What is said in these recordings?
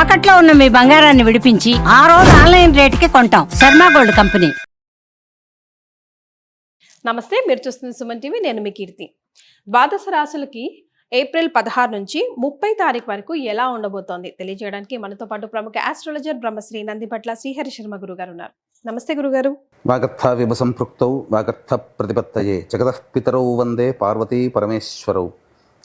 తాకట్లో ఉన్న మీ బంగారాన్ని విడిపించి ఆ రోజు ఆన్లైన్ రేటుకి కొంటాం. Sharma gold company. నమస్తే మీరు చూస్తున్న సుమన్ టీవీ నేను మీ కీర్తి. ద్వాదశ రాశులకి ఏప్రిల్ పదహారు నుంచి ముప్పై తారీఖు వరకు ఎలా ఉండబోతోంది? తెలియజేయడానికి మనతో పాటు ప్రముఖ ఆస్ట్రాలజర్ బ్రహ్మశ్రీ నందిపట్ల శ్రీహరి శర్మ గురుగారు ఉన్నారు. నమస్తే గురుగారు. వాగర్థ విభ సంపృక్తౌ వాగర్థ ప్రతిపత్తయే. జగతః పితరౌ వందే పార్వతీ పరమేశ్వరౌ.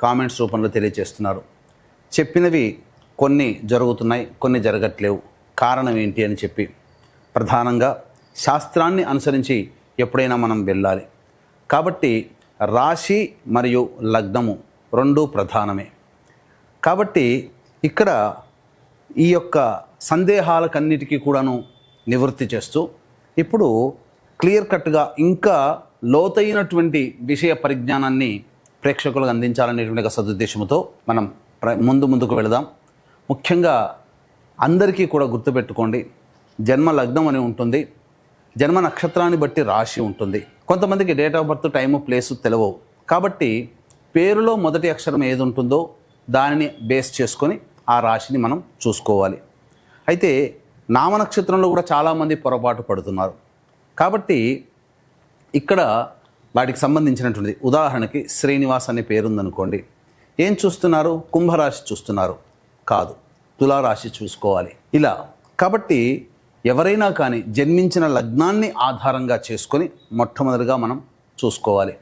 కామెంట్స్ రూపంలో తెలియజేస్తున్నారు. చెప్పినవి కొన్ని జరుగుతున్నాయి కొన్ని జరగట్లేవు. కారణం ఏంటి అని చెప్పి ప్రధానంగా శాస్త్రాన్ని అనుసరించి ఎప్పుడైనా మనం వెళ్ళాలి. కాబట్టి రాశి మరియు లగ్నము రెండు ప్రధానమే. కాబట్టి ఇక్కడ ఈ యొక్క సందేహాలకన్నిటికీ కూడాను నివృత్తి చేస్తూ ఇప్పుడు క్లియర్ కట్గా ఇంకా లోతైనటువంటి విషయ పరిజ్ఞానాన్ని ప్రేక్షకులకు అందించాలనేటువంటి ఒక సదుద్దేశంతో మనం ముందు ముందుకు వెళదాం. ముఖ్యంగా అందరికీ కూడా గుర్తుపెట్టుకోండి జన్మ లగ్నం అని ఉంటుంది జన్మ నక్షత్రాన్ని బట్టి రాశి ఉంటుంది. కొంతమందికి date of birth time place తెలియవు కాబట్టి పేరులో మొదటి అక్షరం ఏది ఉంటుందో దానిని బేస్ చేసుకొని ఆ రాశిని మనం చూసుకోవాలి. అయితే నామ నక్షత్రంలో కూడా చాలామంది పొరపాటు పడుతున్నారు. కాబట్టి ఇక్కడ వాటికి సంబంధించినటువంటిది. ఉదాహరణకి శ్రీనివాస్ అనే పేరుందనుకోండి. ఏం చూస్తున్నారు? కుంభరాశి చూస్తున్నారు. కాదు. తులారాశి చూసుకోవాలి. ఇలా. కాబట్టి ఎవరైనా కానీ జన్మించిన లగ్నాన్ని ఆధారంగా చేసుకొని మొట్టమొదటిగా మనం చూసుకోవాలి.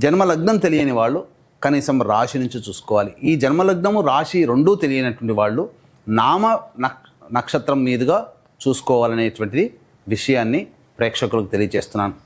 జన్మ లగ్నం తెలియని వాళ్ళు కనీసం రాశి నుంచి చూసుకోవాలి. ఈ జన్మలగ్నము రాశి రెండూ తెలియనటువంటి వాళ్ళు నామ నక్ నక్షత్రం మీదుగా చూసుకోవాలనేటువంటిది విషయాన్ని ప్రేక్షకులకు తెలియజేస్తున్నాను.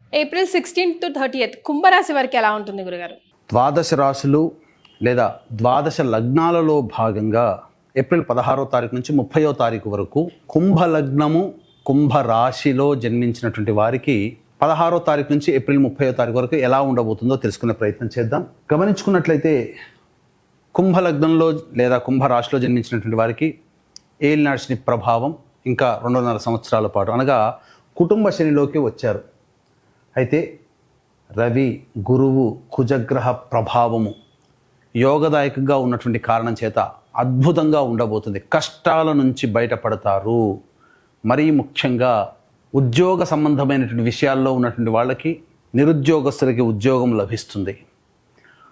ఏప్రిల్ సిక్స్టీన్త్ టు థర్టీ కుంభరాశి వరకు ఎలా ఉంటుంది గురుగారు? ద్వాదశ రాశులు లేదా ద్వాదశ లగ్నాలలో భాగంగా ఏప్రిల్ పదహారో తారీఖు నుంచి ముప్పయో తారీఖు వరకు కుంభ లగ్నము కుంభ రాశిలో జన్మించినటువంటి వారికి పదహారో తారీఖు నుంచి ఏప్రిల్ ముప్పయో తారీఖు వరకు ఎలా ఉండబోతుందో తెలుసుకునే ప్రయత్నం చేద్దాం. గమనించుకున్నట్లయితే కుంభ లగ్నంలో లేదా కుంభ రాశిలో జన్మించినటువంటి వారికి ఏలినాడు ప్రభావం ఇంకా రెండున్నర సంవత్సరాల పాటు అనగా కుటుంబ శనిలోకి వచ్చారు. అయితే రవి గురువు కుజగ్రహ ప్రభావము యోగదాయకంగా ఉన్నటువంటి కారణం చేత అద్భుతంగా ఉండబోతుంది. కష్టాల నుంచి బయటపడతారు. మరీ ముఖ్యంగా ఉద్యోగ సంబంధమైనటువంటి విషయాల్లో ఉన్నటువంటి వాళ్ళకి నిరుద్యోగస్తులకి ఉద్యోగం లభిస్తుంది.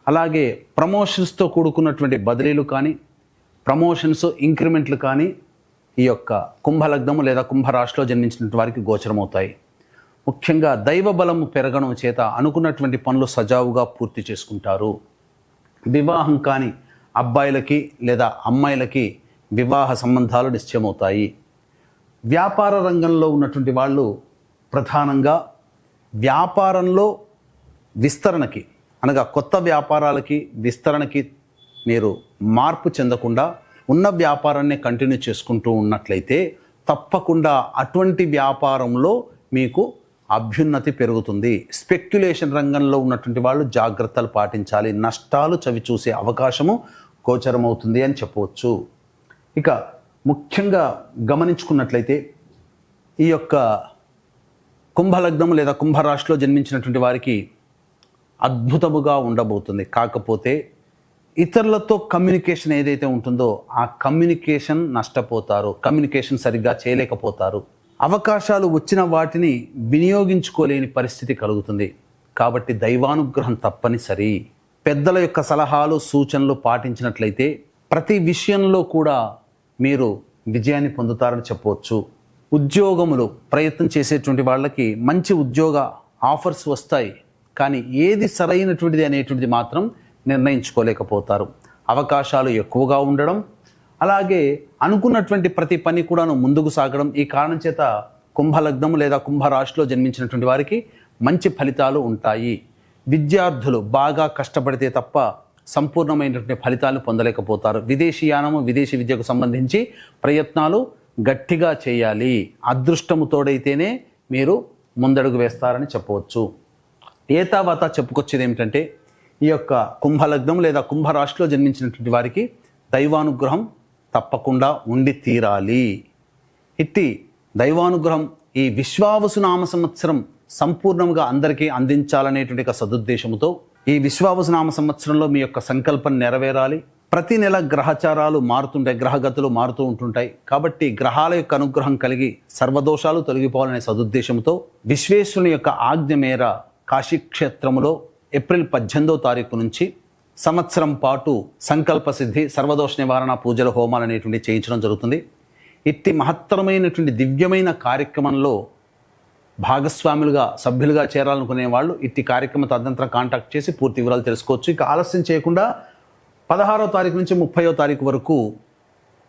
అలాగే ప్రమోషన్స్తో కూడుకున్నటువంటి బదిలీలు కానీ ప్రమోషన్స్ ఇంక్రిమెంట్లు కానీ ఈ యొక్క కుంభలగ్నము లేదా కుంభరాశిలో జన్మించినటువంటి వారికి గోచరమవుతాయి. ముఖ్యంగా దైవ బలము పెరగడం చేత అనుకున్నటువంటి పనులు సజావుగా పూర్తి చేసుకుంటారు. వివాహం కాని అబ్బాయిలకి లేదా అమ్మాయిలకి వివాహ సంబంధాలు నిశ్చయమవుతాయి. వ్యాపార రంగంలో ఉన్నటువంటి వాళ్ళు ప్రధానంగా వ్యాపారంలో విస్తరణకి అనగా కొత్త వ్యాపారాలకి విస్తరణకి మీరు మార్పు చెందకుండా ఉన్న వ్యాపారాన్ని కంటిన్యూ చేసుకుంటూ ఉన్నట్లయితే తప్పకుండా అటువంటి వ్యాపారంలో మీకు అభ్యున్నతి పెరుగుతుంది. స్పెక్యులేషన్ రంగంలో ఉన్నటువంటి వాళ్ళు జాగ్రత్తలు పాటించాలి. నష్టాలు చవి చూసే అవకాశము గోచరమవుతుంది అని చెప్పవచ్చు. ఇక ముఖ్యంగా గమనించుకున్నట్లయితే ఈ యొక్క కుంభలగ్నం లేదా కుంభరాశిలో జన్మించినటువంటి వారికి అద్భుతముగా ఉండబోతుంది. కాకపోతే ఇతరులతో కమ్యూనికేషన్ ఏదైతే ఉంటుందో ఆ కమ్యూనికేషన్ నష్టపోతారు. కమ్యూనికేషన్ సరిగ్గా చేయలేకపోతారు. అవకాశాలు వచ్చిన వాటిని వినియోగించుకోలేని పరిస్థితి కలుగుతుంది. కాబట్టి దైవానుగ్రహం తప్పనిసరి. పెద్దల యొక్క సలహాలు సూచనలు పాటించినట్లయితే ప్రతి విషయంలో కూడా మీరు విజయాన్ని పొందుతారని చెప్పవచ్చు. ఉద్యోగములు ప్రయత్నం చేసేటువంటి వాళ్ళకి మంచి ఉద్యోగ ఆఫర్స్ వస్తాయి. కానీ ఏది సరైనటువంటిది అనేటువంటిది మాత్రం నిర్ణయించుకోలేకపోతారు. అవకాశాలు ఎక్కువగా ఉండడం అలాగే అనుకున్నటువంటి ప్రతి పని కూడాను ముందుకు సాగడం ఈ కారణం చేత కుంభలగ్నం లేదా కుంభరాశిలో జన్మించినటువంటి వారికి మంచి ఫలితాలు ఉంటాయి. విద్యార్థులు బాగా కష్టపడితే తప్ప సంపూర్ణమైనటువంటి ఫలితాలు పొందలేకపోతారు. విదేశీయానము విదేశీ విద్యకు సంబంధించి ప్రయత్నాలు గట్టిగా చేయాలి. అదృష్టము తోడైతేనే మీరు ముందడుగు వేస్తారని చెప్పవచ్చు. ఏతావాత చెప్పుకొచ్చేది ఏమిటంటే ఈ యొక్క కుంభలగ్నం లేదా కుంభరాశిలో జన్మించినటువంటి వారికి దైవానుగ్రహం తప్పకుండా ఉండి తీరాలి. ఇట్టి దైవానుగ్రహం ఈ విశ్వావసు నామ సంవత్సరం సంపూర్ణంగా అందరికీ అందించాలనేటువంటి ఒక సదుద్దేశంతో ఈ విశ్వావసు నామ సంవత్సరంలో మీ యొక్క సంకల్పం నెరవేరాలి. ప్రతి నెల గ్రహచారాలు మారుతుంటాయి గ్రహగతులు మారుతూ ఉంటుంటాయి. కాబట్టి గ్రహాల యొక్క అనుగ్రహం కలిగి సర్వదోషాలు తొలగిపోవాలనే సదుద్దేశంతో విశ్వేశ్వరుని యొక్క ఆజ్ఞ మేర కాశీక్షేత్రములో ఏప్రిల్ పద్దెనిమిదో తారీఖు నుంచి సంవత్సరం పాటు సంకల్ప సిద్ధి సర్వదోష నివారణ పూజల హోమాలు అనేటువంటి చేయించడం జరుగుతుంది. ఇట్టి మహత్తరమైనటువంటి దివ్యమైన కార్యక్రమంలో భాగస్వాములుగా సభ్యులుగా చేరాలనుకునే వాళ్ళు ఇట్టి కార్యక్రమ తదనంతరం కాంటాక్ట్ చేసి పూర్తి వివరాలు తెలుసుకోవచ్చు. ఇక ఆలస్యం చేయకుండా పదహారో తారీఖు నుంచి ముప్పయో తారీఖు వరకు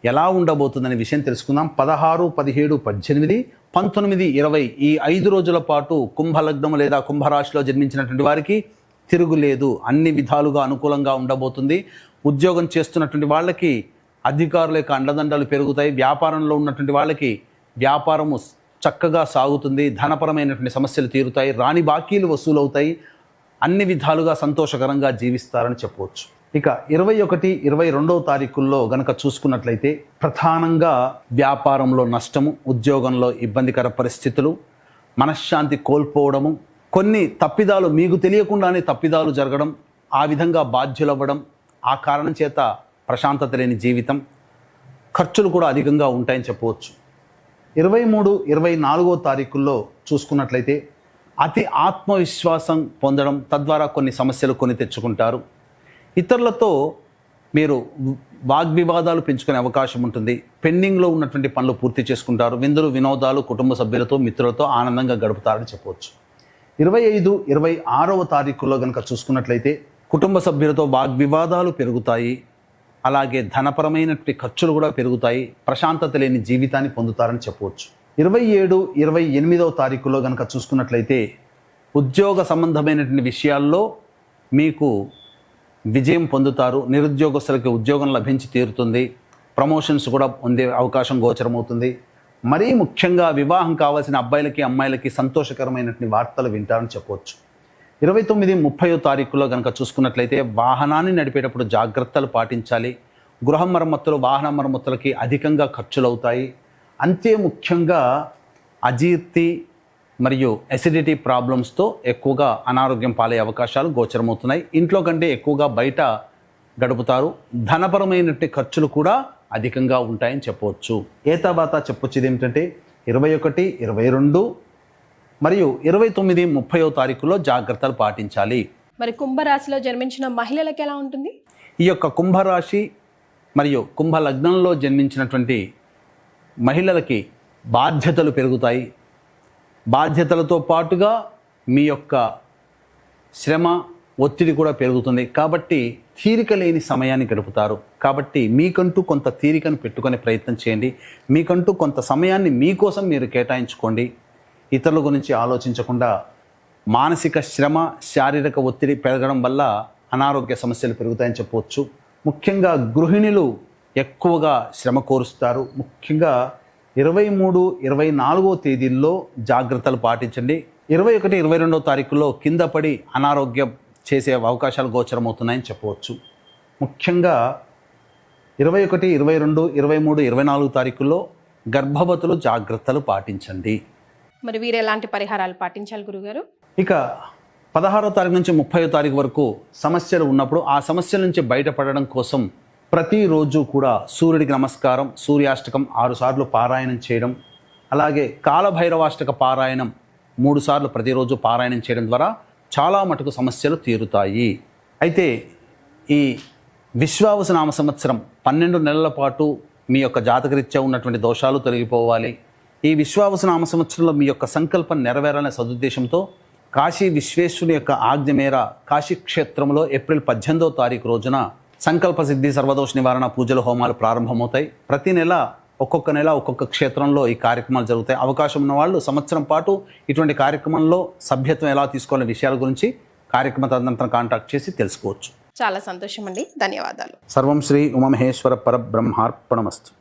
ఎలా ఉండబోతుందనే విషయం తెలుసుకుందాం. పదహారు పదిహేడు పద్దెనిమిది పంతొమ్మిది ఇరవై ఈ ఐదు రోజుల పాటు కుంభలగ్నం లేదా కుంభరాశిలో జన్మించినటువంటి వారికి తిరుగులేదు. అన్ని విధాలుగా అనుకూలంగా ఉండబోతుంది. ఉద్యోగం చేస్తున్నటువంటి వాళ్ళకి అధికారుల యొక్క అండదండలు పెరుగుతాయి. వ్యాపారంలో ఉన్నటువంటి వాళ్ళకి వ్యాపారము చక్కగా సాగుతుంది. ధనపరమైనటువంటి సమస్యలు తీరుతాయి. రాని బాకీలు వసూలవుతాయి. అన్ని విధాలుగా సంతోషకరంగా జీవిస్తారని చెప్పవచ్చు. ఇక ఇరవై ఒకటి ఇరవై రెండవ తారీఖుల్లో గనక చూసుకున్నట్లయితే ప్రధానంగా వ్యాపారంలో నష్టము ఉద్యోగంలో ఇబ్బందికర పరిస్థితులు మనశ్శాంతి కోల్పోవడము కొన్ని తప్పిదాలు మీకు తెలియకుండానే తప్పిదాలు జరగడం ఆ విధంగా బాధ్యులవ్వడం ఆ కారణం చేత ప్రశాంతత లేని జీవితం ఖర్చులు కూడా అధికంగా ఉంటాయని చెప్పవచ్చు. ఇరవై మూడు ఇరవై నాలుగో తారీఖుల్లో చూసుకున్నట్లయితే అతి ఆత్మవిశ్వాసం పొందడం తద్వారా కొన్ని సమస్యలు కొని తెచ్చుకుంటారు. ఇతరులతో మీరు వాగ్వివాదాలు పెంచుకునే అవకాశం ఉంటుంది. పెండింగ్లో ఉన్నటువంటి పనులు పూర్తి చేసుకుంటారు. విందులు వినోదాలు కుటుంబ సభ్యులతో మిత్రులతో ఆనందంగా గడుపుతారని చెప్పవచ్చు. ఇరవై ఐదు ఇరవై ఆరవ తారీఖుల్లో కనుక చూసుకున్నట్లయితే కుటుంబ సభ్యులతో వాగ్వివాదాలు పెరుగుతాయి. అలాగే ధనపరమైనటువంటి ఖర్చులు కూడా పెరుగుతాయి. ప్రశాంతత లేని జీవితాన్ని పొందుతారని చెప్పవచ్చు. ఇరవై ఏడు ఇరవై ఎనిమిదవ తారీఖులో కనుక చూసుకున్నట్లయితే ఉద్యోగ సంబంధమైనటువంటి విషయాల్లో మీకు విజయం పొందుతారు. నిరుద్యోగస్తులకి ఉద్యోగం లభించి తీరుతుంది. ప్రమోషన్స్ కూడా పొందే అవకాశం గోచరమవుతుంది. మరీ ముఖ్యంగా వివాహం కావాల్సిన అబ్బాయిలకి అమ్మాయిలకి సంతోషకరమైనటువంటి వార్తలు వింటారని చెప్పవచ్చు. ఇరవై తొమ్మిది ముప్పయో తారీఖులో కనుక చూసుకున్నట్లయితే వాహనాన్ని నడిపేటప్పుడు జాగ్రత్తలు పాటించాలి. గృహ మరమ్మతులు వాహన మరమ్మతులకి అధికంగా ఖర్చులు అవుతాయి అంతే ముఖ్యంగా అజీర్తి మరియు ఎసిడిటీ ప్రాబ్లమ్స్తో ఎక్కువగా అనారోగ్యం పాలే అవకాశాలు గోచరమవుతున్నాయి. ఇంట్లో కంటే ఎక్కువగా బయట గడుపుతారు. ధనపరమైనటువంటి ఖర్చులు కూడా అధికంగా ఉంటాయని చెప్పవచ్చు. ఏ తర్వాత చెప్పొచ్చేది ఏమిటంటే ఇరవై ఒకటి ఇరవై రెండు మరియు ఇరవై తొమ్మిది ముప్పయో తారీఖులో జాగ్రత్తలు పాటించాలి. మరి కుంభరాశిలో జన్మించిన మహిళలకు ఎలా ఉంటుంది? ఈ యొక్క కుంభరాశి మరియు కుంభ లగ్నంలో జన్మించినటువంటి మహిళలకి బాధ్యతలు పెరుగుతాయి. బాధ్యతలతో పాటుగా మీ యొక్క శ్రమ ఒత్తిడి కూడా పెరుగుతుంది. కాబట్టి తీరిక లేని సమయాన్ని గడుపుతారు. కాబట్టి మీకంటూ కొంత తీరికను పెట్టుకునే ప్రయత్నం చేయండి. మీకంటూ కొంత సమయాన్ని మీకోసం మీరు కేటాయించుకోండి. ఇతరుల గురించి ఆలోచించకుండా మానసిక శ్రమ శారీరక ఒత్తిడి పెరగడం వల్ల అనారోగ్య సమస్యలు పెరుగుతాయని చెప్పవచ్చు. ముఖ్యంగా గృహిణులు ఎక్కువగా శ్రమ కోరుస్తారు. ముఖ్యంగా ఇరవై మూడు ఇరవై నాలుగో తేదీల్లో జాగ్రత్తలు పాటించండి. ఇరవై ఒకటి ఇరవై రెండో తారీఖులో కింద పడి అనారోగ్యం చేసే అవకాశాలు గోచరమవుతున్నాయని చెప్పవచ్చు. ముఖ్యంగా ఇరవై ఒకటి ఇరవై రెండు ఇరవై మూడు ఇరవై నాలుగు తారీఖుల్లో గర్భవతులు జాగ్రత్తలు పాటించండి. మరి వీరు ఎలాంటి పరిహారాలు పాటించాలి గురుగారు? ఇక పదహారో తారీఖు నుంచి ముప్పై తారీఖు వరకు సమస్యలు ఉన్నప్పుడు ఆ సమస్యల నుంచి బయటపడడం కోసం ప్రతిరోజు కూడా సూర్యుడికి నమస్కారం సూర్యాష్టకం ఆరు సార్లు పారాయణం చేయడం అలాగే కాలభైరవాష్టక పారాయణం మూడు సార్లు ప్రతిరోజు పారాయణం చేయడం ద్వారా చాలా మటుకు సమస్యలు తీరుతాయి. అయితే ఈ విశ్వావసు నామ సంవత్సరం పన్నెండు నెలల పాటు మీ యొక్క జాతకరీత్యా ఉన్నటువంటి దోషాలు తొలగిపోవాలి. ఈ విశ్వావసు నామ సంవత్సరంలో మీ యొక్క సంకల్పం నెరవేరాలనే సదుద్దేశంతో కాశీ విశ్వేశ్వరుని యొక్క ఆజ్ఞ మేర కాశీ క్షేత్రంలో ఏప్రిల్ పద్దెనిమిదో తారీఖు రోజున సంకల్ప సిద్ధి సర్వదోష నివారణ పూజలు హోమాలు ప్రారంభమవుతాయి. ప్రతి నెల ఒక్కొక్క నెల ఒక్కొక్క క్షేత్రంలో ఈ కార్యక్రమాలు జరుగుతాయి. అవకాశం ఉన్న వాళ్ళు సంవత్సరం పాటు ఇటువంటి కార్యక్రమంలో సభ్యత్వం ఎలా తీసుకోవాలనే విషయాల గురించి కార్యక్రమ తదనంతరం కాంటాక్ట్ చేసి తెలుసుకోవచ్చు. చాలా సంతోషం అండి ధన్యవాదాలు. సర్వం శ్రీ ఉమమహేశ్వర పరబ్రహ్మార్పణమస్తు.